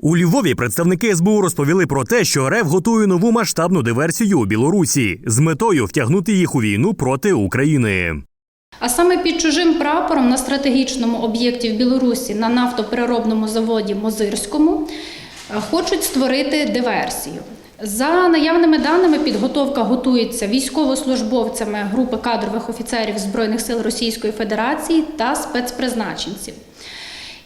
У Львові представники СБУ розповіли про те, що РФ готує нову масштабну диверсію у Білорусі з метою втягнути їх у війну проти України. А саме під чужим прапором на стратегічному об'єкті в Білорусі на нафтопереробному заводі Мозирському е, хочуть створити диверсію. За наявними даними, підготовка готується військовослужбовцями групи кадрових офіцерів Збройних сил Російської Федерації та спецпризначенців.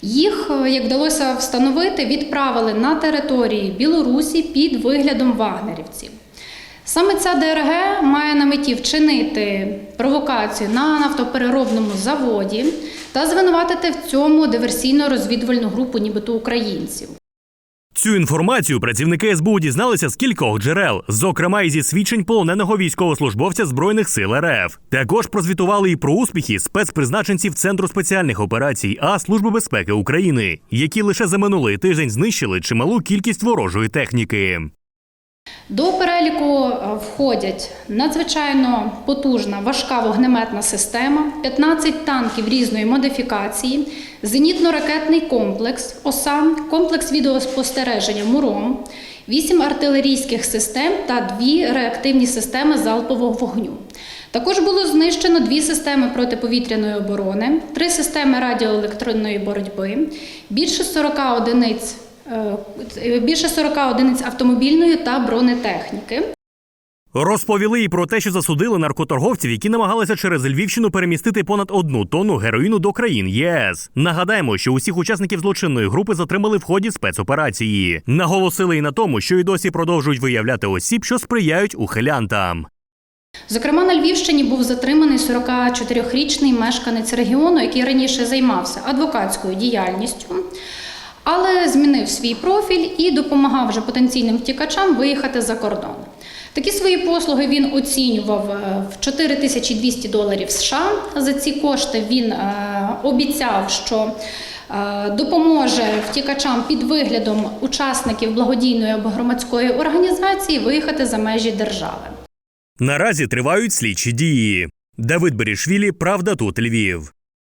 Їх, е, як вдалося встановити, відправили на території Білорусі під виглядом вагнерівців. Саме ця ДРГ має на меті вчинити провокацію на нафтопереробному заводі та звинуватити в цьому диверсійно-розвідувальну групу, нібито українців. Цю інформацію працівники СБУ дізналися з кількох джерел, зокрема і зі свідчень полоненого військовослужбовця збройних сил РФ. Також прозвітували і про успіхи спецпризначенців Центру спеціальних операцій А Служби безпеки України, які лише за минулий тиждень знищили чималу кількість ворожої техніки. До переліку е, входять надзвичайно потужна важка вогнеметна система, 15 танків різної модифікації, зенітно-ракетний комплекс ОСА, комплекс відеоспостереження МУРОМ, 8 артилерійських систем та 2 реактивні системи залпового вогню. Також було знищено дві системи протиповітряної оборони, три системи радіоелектронної боротьби, більше 40 одиниць більше 40 одиниць автомобільної та бронетехніки. Розповіли і про те, що засудили наркоторговців, які намагалися через Львівщину перемістити понад одну тонну героїну до країн ЄС. Нагадаємо, що усіх учасників злочинної групи затримали в ході спецоперації. Наголосили і на тому, що й досі продовжують виявляти осіб, що сприяють ухилянтам. Зокрема, на Львівщині був затриманий 44-річний мешканець регіону, який раніше займався адвокатською діяльністю, але змінив свій профіль і допомагав вже потенційним втікачам виїхати за кордон. Такі свої послуги він оцінював е, в 4200 доларів США. За ці кошти він е, обіцяв, що е, допоможе втікачам під виглядом учасників благодійної або громадської організації виїхати за межі держави. Наразі тривають слідчі дії. Давид Берішвілі, Правда тут Львів.